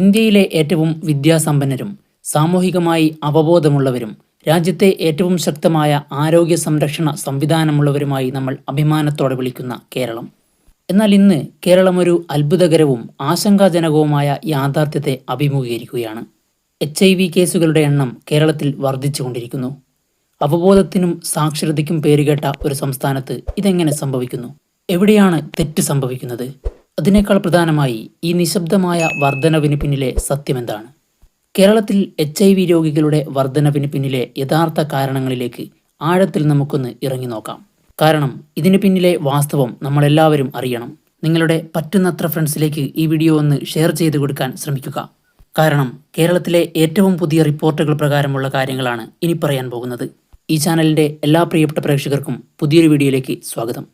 ഇന്ത്യയിലെ ഏറ്റവും വിദ്യാസമ്പന്നരും സാമൂഹികമായി അവബോധമുള്ളവരും രാജ്യത്തെ ഏറ്റവും ശക്തമായ ആരോഗ്യ സംരക്ഷണ സംവിധാനമുള്ളവരുമായി നമ്മൾ അഭിമാനത്തോടെ വിളിക്കുന്ന കേരളം. എന്നാൽ ഇന്ന് കേരളം ഒരു അത്ഭുതകരവും ആശങ്കാജനകവുമായ യാഥാർത്ഥ്യത്തെ അഭിമുഖീകരിക്കുകയാണ്. എച്ച് ഐ വി കേസുകളുടെ എണ്ണം കേരളത്തിൽ വർദ്ധിച്ചുകൊണ്ടിരിക്കുന്നു. അവബോധത്തിനും സാക്ഷരതയ്ക്കും പേരുകേട്ട ഒരു സംസ്ഥാനത്ത് ഇതെങ്ങനെ സംഭവിക്കുന്നു? എവിടെയാണ് തെറ്റ് സംഭവിക്കുന്നത്? അതിനേക്കാൾ പ്രധാനമായി ഈ നിശബ്ദമായ വർധനവിന് പിന്നിലെ സത്യമെന്താണ്? കേരളത്തിൽ എച്ച് ഐ വി രോഗികളുടെ വർധനവിന് പിന്നിലെ യഥാർത്ഥ കാരണങ്ങളിലേക്ക് ആഴത്തിൽ നമുക്കൊന്ന് ഇറങ്ങി നോക്കാം. കാരണം ഇതിന് പിന്നിലെ വാസ്തവം നമ്മളെല്ലാവരും അറിയണം. നിങ്ങളുടെ പറ്റുന്നത്ര ഫ്രണ്ട്സിലേക്ക് ഈ വീഡിയോ ഒന്ന് ഷെയർ ചെയ്ത് കൊടുക്കാൻ ശ്രമിക്കുക. കാരണം കേരളത്തിലെ ഏറ്റവും പുതിയ റിപ്പോർട്ടുകൾ പ്രകാരമുള്ള കാര്യങ്ങളാണ് ഇനി പറയാൻ പോകുന്നത്. ഈ ചാനലിന്റെ എല്ലാ പ്രിയപ്പെട്ട പ്രേക്ഷകർക്കും പുതിയൊരു വീഡിയോയിലേക്ക് സ്വാഗതം.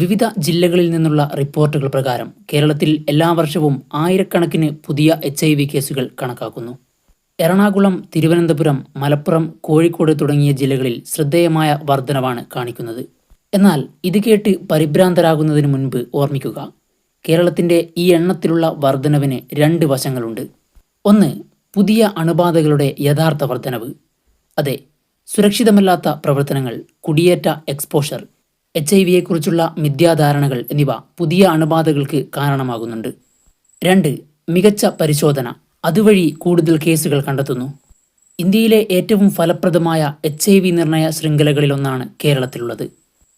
വിവിധ ജില്ലകളിൽ നിന്നുള്ള റിപ്പോർട്ടുകൾ പ്രകാരം കേരളത്തിൽ എല്ലാ വർഷവും ആയിരക്കണക്കിന് പുതിയ എച്ച് ഐ വി കേസുകൾ കണക്കാക്കുന്നു. എറണാകുളം തിരുവനന്തപുരം മലപ്പുറം കോഴിക്കോട് തുടങ്ങിയ ജില്ലകളിൽ ശ്രദ്ധേയമായ വർധനവാണ് കാണിക്കുന്നത്. എന്നാൽ ഇത് കേട്ട് പരിഭ്രാന്തരാകുന്നതിന് മുൻപ് ഓർമ്മിക്കുക കേരളത്തിന്റെ ഈ എണ്ണത്തിലുള്ള വർധനവിന് രണ്ട് വശങ്ങളുണ്ട്. ഒന്ന് പുതിയ അണുബാധകളുടെ യഥാർത്ഥ വർധനവ്. അതെ സുരക്ഷിതമല്ലാത്ത പ്രവർത്തനങ്ങൾ കുടിയേറ്റ എക്സ്പോഷർ എച്ച് ഐ വിയെക്കുറിച്ചുള്ള മിഥ്യാധാരണകൾ എന്നിവ പുതിയ അണുബാധകൾക്ക് കാരണമാകുന്നുണ്ട്. രണ്ട് മികച്ച പരിശോധന അതുവഴി കൂടുതൽ കേസുകൾ കണ്ടെത്തുന്നു. ഇന്ത്യയിലെ ഏറ്റവും ഫലപ്രദമായ എച്ച് ഐ വി നിർണയ ശൃംഖലകളിലൊന്നാണ് കേരളത്തിലുള്ളത്.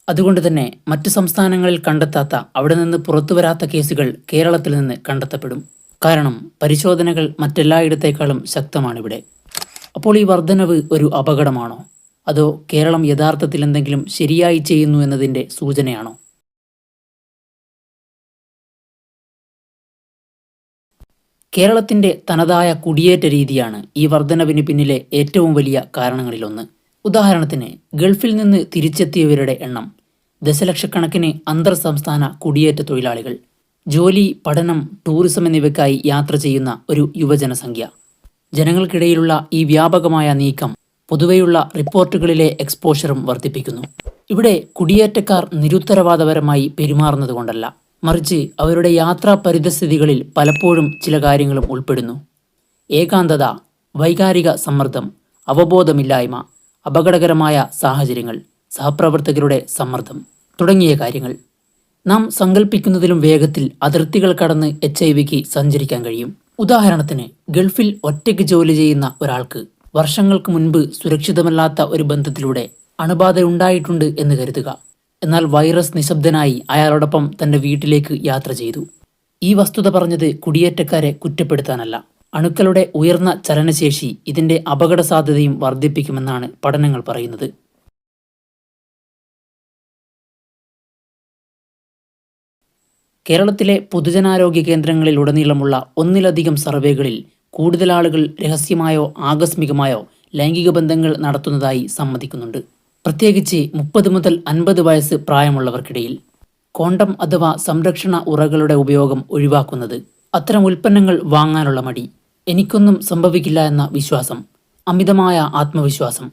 അതുകൊണ്ട് തന്നെ മറ്റു സംസ്ഥാനങ്ങളിൽ കണ്ടെത്താത്ത അവിടെ നിന്ന് പുറത്തുവരാത്ത കേസുകൾ കേരളത്തിൽ നിന്ന് കണ്ടെത്തപ്പെടും. കാരണം പരിശോധനകൾ മറ്റെല്ലായിടത്തേക്കാളും ശക്തമാണിവിടെ. അപ്പോൾ ഈ വർധനവ് ഒരു അപകടമാണോ? അതോ കേരളം യഥാർത്ഥത്തിൽ എന്തെങ്കിലും ശരിയായി ചെയ്യുന്നു എന്നതിന്റെ സൂചനയാണോ? കേരളത്തിന്റെ തനതായ കുടിയേറ്റ രീതിയാണ് ഈ വർധനവിന് പിന്നിലെ ഏറ്റവും വലിയ കാരണങ്ങളിലൊന്ന്. ഉദാഹരണത്തിന് ഗൾഫിൽ നിന്ന് തിരിച്ചെത്തിയവരുടെ എണ്ണം ദശലക്ഷക്കണക്കിന് അന്തർ സംസ്ഥാന കുടിയേറ്റ തൊഴിലാളികൾ ജോലി പഠനം ടൂറിസം എന്നിവയ്ക്കായി യാത്ര ചെയ്യുന്ന ഒരു യുവജനസംഖ്യ. ജനങ്ങൾക്കിടയിലുള്ള ഈ വ്യാപകമായ നീക്കം പൊതുവെയുള്ള റിപ്പോർട്ടുകളിലെ എക്സ്പോഷറും വർദ്ധിപ്പിക്കുന്നു. ഇവിടെ കുടിയേറ്റക്കാർ നിരുത്തരവാദപരമായി പെരുമാറുന്നത് കൊണ്ടല്ല. മറിച്ച് അവരുടെ യാത്രാ പരിതസ്ഥിതികളിൽ പലപ്പോഴും ചില കാര്യങ്ങളും ഉൾപ്പെടുന്നു. ഏകാന്തത വൈകാരിക സമ്മർദ്ദം അവബോധമില്ലായ്മ അപകടകരമായ സാഹചര്യങ്ങൾ സഹപ്രവർത്തകരുടെ സമ്മർദ്ദം തുടങ്ങിയ കാര്യങ്ങൾ. നാം സങ്കല്പിക്കുന്നതിലും വേഗത്തിൽ അതിർത്തികൾ കടന്ന് എച്ച് ഐ വിക്ക് സഞ്ചരിക്കാൻ കഴിയും. ഉദാഹരണത്തിന് ഗൾഫിൽ ഒറ്റയ്ക്ക് ജോലി ചെയ്യുന്ന ഒരാൾക്ക് വർഷങ്ങൾക്ക് മുൻപ് സുരക്ഷിതമല്ലാത്ത ഒരു ബന്ധത്തിലൂടെ അണുബാധ ഉണ്ടായിട്ടുണ്ട് എന്ന് കരുതുക. എന്നാൽ വൈറസ് നിശബ്ദനായി അയാളോടൊപ്പം തന്റെ വീട്ടിലേക്ക് യാത്ര ചെയ്തു. ഈ വസ്തുത പറഞ്ഞത് കുടിയേറ്റക്കാരെ കുറ്റപ്പെടുത്താനല്ല. അണുക്കളുടെ ഉയർന്ന ചലനശേഷി ഇതിന്റെ അപകട സാധ്യതയും വർദ്ധിപ്പിക്കുമെന്നാണ് പഠനങ്ങൾ പറയുന്നത്. കേരളത്തിലെ പൊതുജനാരോഗ്യ കേന്ദ്രങ്ങളിൽ ഉടനീളമുള്ള ഒന്നിലധികം സർവേകളിൽ കൂടുതൽ ആളുകൾ രഹസ്യമായോ ആകസ്മികമായോ ലൈംഗിക ബന്ധങ്ങൾ നടത്തുന്നതായി സമ്മതിക്കുന്നുണ്ട്. പ്രത്യേകിച്ച് മുപ്പത് മുതൽ അൻപത് വയസ്സ് പ്രായമുള്ളവർക്കിടയിൽ. കോണ്ടം അഥവാ സംരക്ഷണ ഉറകളുടെ ഉപയോഗം ഒഴിവാക്കുന്നത് അത്തരം ഉൽപ്പന്നങ്ങൾ വാങ്ങാനുള്ള മടി. എനിക്കൊന്നും സംഭവിക്കില്ല എന്ന വിശ്വാസം. അമിതമായ ആത്മവിശ്വാസം.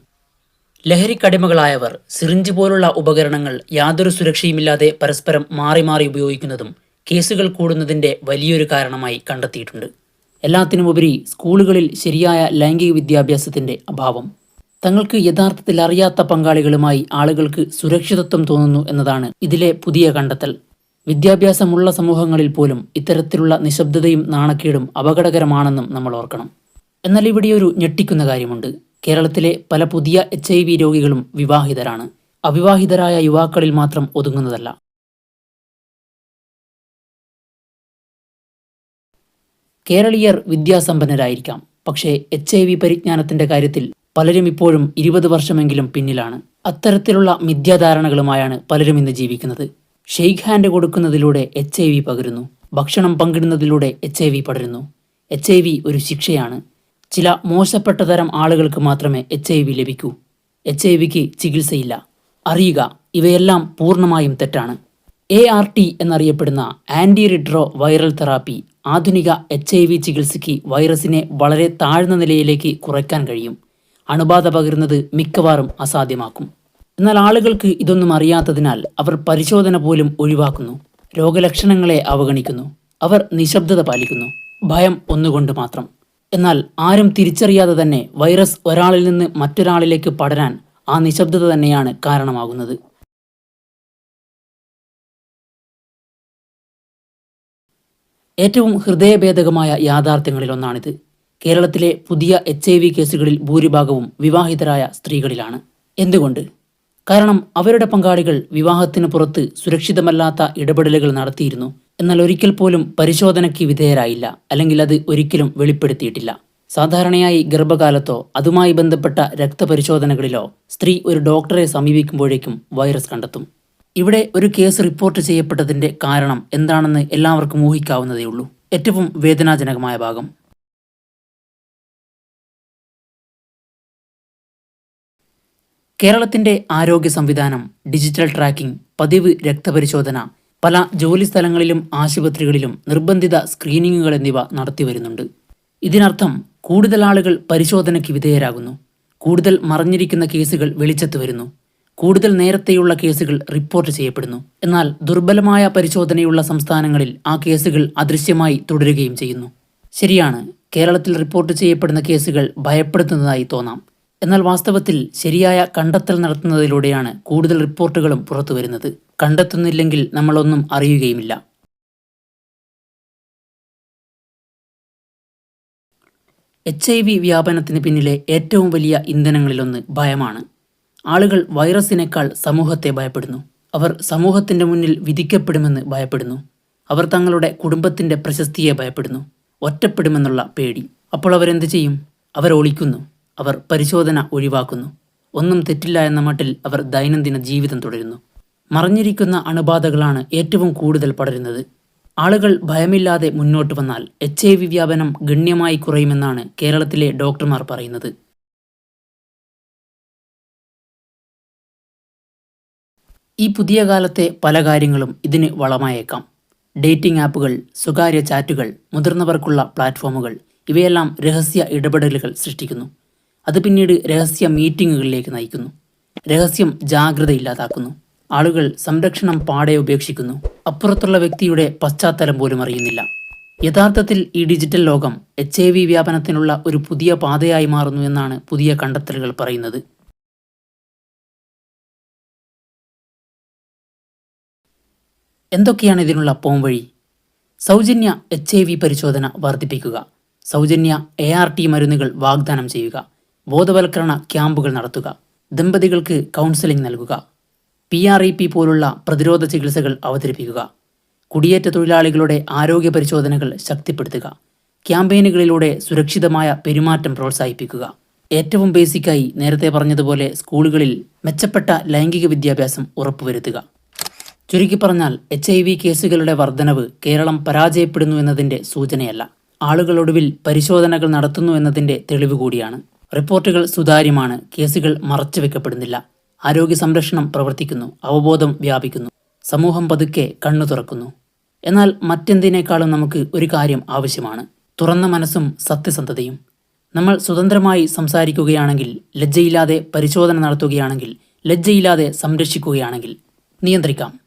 ലഹരിക്കടിമകളായവർ സിറിഞ്ച് പോലുള്ള ഉപകരണങ്ങൾ യാതൊരു സുരക്ഷയുമില്ലാതെ പരസ്പരം മാറി മാറി ഉപയോഗിക്കുന്നതും കേസുകൾ കൂടുന്നതിന്റെ വലിയൊരു കാരണമായി കണ്ടെത്തിയിട്ടുണ്ട്. എല്ലാത്തിനുമുപരി സ്കൂളുകളിൽ ശരിയായ ലൈംഗിക വിദ്യാഭ്യാസത്തിന്റെ അഭാവം. തങ്ങൾക്ക് യഥാർത്ഥത്തിൽ അറിയാത്ത പങ്കാളികളുമായി ആളുകൾക്ക് സുരക്ഷിതത്വം തോന്നുന്നു എന്നതാണ് ഇതിലെ പുതിയ കണ്ടെത്തൽ. വിദ്യാഭ്യാസമുള്ള സമൂഹങ്ങളിൽ പോലും ഇത്തരത്തിലുള്ള നിശബ്ദതയും നാണക്കേടും അപകടകരമാണെന്നും നമ്മൾ ഓർക്കണം. എന്നാൽ ഇവിടെ ഒരു ഞെട്ടിക്കുന്ന കാര്യമുണ്ട്. കേരളത്തിലെ പല പുതിയ എച്ച് ഐ വി രോഗികളും വിവാഹിതരാണ്. അവിവാഹിതരായ യുവാക്കളിൽ മാത്രം ഒതുങ്ങുന്നതല്ല. കേരളീയർ വിദ്യാസമ്പന്നരായിരിക്കാം. പക്ഷേ എച്ച് ഐ വി പരിജ്ഞാനത്തിന്റെ കാര്യത്തിൽ പലരും ഇപ്പോഴും ഇരുപത് വർഷമെങ്കിലും പിന്നിലാണ്. അത്തരത്തിലുള്ള മിഥ്യാധാരണകളുമായാണ് പലരും ഇന്ന് ജീവിക്കുന്നത്. ഷെയ്ക്ക് ഹാൻഡ് കൊടുക്കുന്നതിലൂടെ എച്ച് ഐ വി പകരുന്നു. ഭക്ഷണം പങ്കിടുന്നതിലൂടെ എച്ച് ഐ വി പടരുന്നു. എച്ച് ഐ വി ഒരു ശിക്ഷയാണ്. ചില മോശപ്പെട്ട തരം ആളുകൾക്ക് മാത്രമേ എച്ച് ഐ വി ലഭിക്കൂ. എച്ച് ഐ വിക്ക് ചികിത്സയില്ല. അറിയുക ഇവയെല്ലാം പൂർണമായും തെറ്റാണ്. എ ആർ ടി എന്നറിയപ്പെടുന്ന ആന്റി റിട്രോ വൈറൽ തെറാപ്പി ആധുനിക എച്ച് ഐ വി ചികിത്സയ്ക്ക് വൈറസിനെ വളരെ താഴ്ന്ന നിലയിലേക്ക് കുറയ്ക്കാൻ കഴിയും. അണുബാധ പകരുന്നത് മിക്കവാറും അസാധ്യമാക്കും. എന്നാൽ ആളുകൾക്ക് ഇതൊന്നും അറിയാത്തതിനാൽ അവർ പരിശോധന പോലും ഒഴിവാക്കുന്നു. രോഗലക്ഷണങ്ങളെ അവഗണിക്കുന്നു. അവർ നിശബ്ദത പാലിക്കുന്നു. ഭയം ഒന്നുകൊണ്ട് മാത്രം. എന്നാൽ ആരും തിരിച്ചറിയാതെ തന്നെ വൈറസ് ഒരാളിൽ നിന്ന് മറ്റൊരാളിലേക്ക് പടരാൻ ആ നിശബ്ദത തന്നെയാണ് കാരണമാകുന്നത്. ഏറ്റവും ഹൃദയഭേദകമായ യാഥാർത്ഥ്യങ്ങളിലൊന്നാണിത്. കേരളത്തിലെ പുതിയ എച്ച് ഐ വി കേസുകളിൽ ഭൂരിഭാഗവും വിവാഹിതരായ സ്ത്രീകളിലാണ്. എന്തുകൊണ്ട്? കാരണം അവരുടെ പങ്കാളികൾ വിവാഹത്തിന് പുറത്ത് സുരക്ഷിതമല്ലാത്ത ഇടപെടലുകൾ നടത്തിയിരുന്നു. എന്നാൽ ഒരിക്കൽ പോലും പരിശോധനയ്ക്ക് വിധേയരായില്ല. അല്ലെങ്കിൽ അത് ഒരിക്കലും വെളിപ്പെടുത്തിയിട്ടില്ല. സാധാരണയായി ഗർഭകാലത്തോ അതുമായി ബന്ധപ്പെട്ട രക്തപരിശോധനകളിലോ സ്ത്രീ ഒരു ഡോക്ടറെ സമീപിക്കുമ്പോഴേക്കും വൈറസ് കണ്ടെത്തും. ഇവിടെ ഒരു കേസ് റിപ്പോർട്ട് ചെയ്യപ്പെട്ടതിന്റെ കാരണം എന്താണെന്ന് എല്ലാവർക്കും ഊഹിക്കാവുന്നതേയുള്ളൂ ഏറ്റവും വേദനാജനകമായ ഭാഗം. കേരളത്തിന്റെ ആരോഗ്യ സംവിധാനം ഡിജിറ്റൽ ട്രാക്കിംഗ് പതിവ് രക്തപരിശോധന പല ജോലി സ്ഥലങ്ങളിലും ആശുപത്രികളിലും നിർബന്ധിത സ്ക്രീനിങ്ങുകൾ എന്നിവ നടത്തിവരുന്നുണ്ട് ഇതിനർത്ഥം കൂടുതൽ ആളുകൾ പരിശോധനയ്ക്ക് വിധേയരാകുന്നു. കൂടുതൽ മറിഞ്ഞിരിക്കുന്ന കേസുകൾ വെളിച്ചത്ത് വരുന്നു. കൂടുതൽ നേരത്തെയുള്ള കേസുകൾ റിപ്പോർട്ട് ചെയ്യപ്പെടുന്നു. എന്നാൽ ദുർബലമായ പരിശോധനയുള്ള സംസ്ഥാനങ്ങളിൽ ആ കേസുകൾ അദൃശ്യമായി തുടരുകയും ചെയ്യുന്നു. ശരിയാണ് കേരളത്തിൽ റിപ്പോർട്ട് ചെയ്യപ്പെടുന്ന കേസുകൾ ഭയപ്പെടുത്തുന്നതായി തോന്നാം. എന്നാൽ വാസ്തവത്തിൽ ശരിയായ കണ്ടെത്തൽ നടത്തുന്നതിലൂടെയാണ് കൂടുതൽ റിപ്പോർട്ടുകളും പുറത്തുവരുന്നത്. കണ്ടെത്തുന്നില്ലെങ്കിൽ നമ്മളൊന്നും അറിയുകയുമില്ല. എച്ച് ഐ വി വ്യാപനത്തിന് പിന്നിലെ ഏറ്റവും വലിയ ഇന്ധനങ്ങളിലൊന്ന് ഭയമാണ്. ആളുകൾ വൈറസിനേക്കാൾ സമൂഹത്തെ ഭയപ്പെടുന്നു. അവർ സമൂഹത്തിന്റെ മുന്നിൽ വിധിക്കപ്പെടുമെന്ന് ഭയപ്പെടുന്നു. അവർ തങ്ങളുടെ കുടുംബത്തിന്റെ പ്രശസ്തിയെ ഭയപ്പെടുന്നു. ഒറ്റപ്പെടുമെന്നുള്ള പേടി. അപ്പോൾ അവരെന്ത് ചെയ്യും? അവർ ഒളിക്കുന്നു. അവർ പരിശോധന ഒഴിവാക്കുന്നു. ഒന്നും തെറ്റില്ല എന്ന മട്ടിൽ അവർ ദൈനംദിന ജീവിതം തുടരുന്നു. മറിഞ്ഞിരിക്കുന്ന അണുബാധകളാണ് ഏറ്റവും കൂടുതൽ പടരുന്നത്. ആളുകൾ ഭയമില്ലാതെ മുന്നോട്ട് വന്നാൽ എച്ച് വ്യാപനം ഗണ്യമായി കുറയുമെന്നാണ് കേരളത്തിലെ ഡോക്ടർമാർ പറയുന്നത്. ഈ പുതിയ കാലത്തെ പല കാര്യങ്ങളും ഇതിന് വളമായേക്കാം. ഡേറ്റിംഗ് ആപ്പുകൾ സ്വകാര്യ ചാറ്റുകൾ മുതിർന്നവർക്കുള്ള പ്ലാറ്റ്ഫോമുകൾ ഇവയെല്ലാം രഹസ്യ ഇടപെടലുകൾ സൃഷ്ടിക്കുന്നു. അത് പിന്നീട് രഹസ്യ മീറ്റിങ്ങുകളിലേക്ക് നയിക്കുന്നു. രഹസ്യം ജാഗ്രതയില്ലാതാക്കുന്നു. ആളുകൾ സംരക്ഷണം പാടെ ഉപേക്ഷിക്കുന്നു. അപ്പുറത്തുള്ള വ്യക്തിയുടെ പശ്ചാത്തലം പോലും അറിയുന്നില്ല. യഥാർത്ഥത്തിൽ ഈ ഡിജിറ്റൽ ലോകം എച്ച് വ്യാപനത്തിനുള്ള ഒരു പുതിയ പാതയായി മാറുന്നു എന്നാണ് പുതിയ കണ്ടെത്തലുകൾ പറയുന്നത്. എന്തൊക്കെയാണ് ഇതിനുള്ള പോംവഴി സൗജന്യ എച്ച് ഐ വി പരിശോധന വർദ്ധിപ്പിക്കുക. സൗജന്യ എ ആർ ടി മരുന്നുകൾ വാഗ്ദാനം ചെയ്യുക. ബോധവൽക്കരണ ക്യാമ്പുകൾ നടത്തുക. ദമ്പതികൾക്ക് കൗൺസിലിംഗ് നൽകുക. പി ആർ ഇ പി പോലുള്ള പ്രതിരോധ ചികിത്സകൾ അവതരിപ്പിക്കുക. കുടിയേറ്റ തൊഴിലാളികളുടെ ആരോഗ്യ പരിശോധനകൾ ശക്തിപ്പെടുത്തുക. ക്യാമ്പയിനുകളിലൂടെ സുരക്ഷിതമായ പെരുമാറ്റം പ്രോത്സാഹിപ്പിക്കുക. ഏറ്റവും ബേസിക്കായി നേരത്തെ പറഞ്ഞതുപോലെ സ്കൂളുകളിൽ മെച്ചപ്പെട്ട ലൈംഗിക വിദ്യാഭ്യാസം ഉറപ്പുവരുത്തുക. ചുരുക്കി പറഞ്ഞാൽ എച്ച് ഐ വി കേസുകളുടെ വർധനവ് കേരളം പരാജയപ്പെടുന്നു എന്നതിന്റെ സൂചനയല്ല. ആളുകളൊടുവിൽ പരിശോധനകൾ നടത്തുന്നു എന്നതിന്റെ തെളിവ് കൂടിയാണ്. റിപ്പോർട്ടുകൾ സുതാര്യമാണ് കേസുകൾ മറച്ചുവെക്കപ്പെടുന്നില്ല ആരോഗ്യ സംരക്ഷണം പ്രവർത്തിക്കുന്നു അവബോധം വ്യാപിക്കുന്നു സമൂഹം പതുക്കെ കണ്ണു തുറക്കുന്നു. എന്നാൽ മറ്റെന്തിനേക്കാളും നമുക്ക് ഒരു കാര്യം ആവശ്യമാണ് തുറന്ന മനസ്സും സത്യസന്ധതയും. നമ്മൾ സ്വതന്ത്രമായി സംസാരിക്കുകയാണെങ്കിൽ ലജ്ജയില്ലാതെ പരിശോധന നടത്തുകയാണെങ്കിൽ ലജ്ജയില്ലാതെ സംരക്ഷിക്കുകയാണെങ്കിൽ നിയന്ത്രിക്കാം.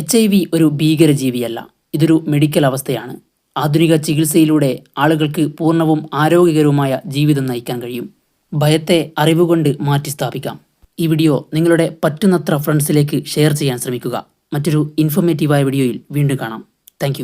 എച്ച് ഐ വി ഒരു ഭീകരജീവിയല്ല. ഇതൊരു മെഡിക്കൽ അവസ്ഥയാണ്. ആധുനിക ചികിത്സയിലൂടെ ആളുകൾക്ക് പൂർണവും ആരോഗ്യകരവുമായ ജീവിതം നയിക്കാൻ കഴിയും. ഭയത്തെ അറിവുകൊണ്ട് മാറ്റിസ്ഥാപിക്കാം ഈ വീഡിയോ നിങ്ങളുടെ പറ്റുന്നത്ര ഫ്രണ്ട്സിലേക്ക് ഷെയർ ചെയ്യാൻ ശ്രമിക്കുക. മറ്റൊരു ഇൻഫോർമേറ്റീവായ വീഡിയോയിൽ വീണ്ടും കാണാം. താങ്ക്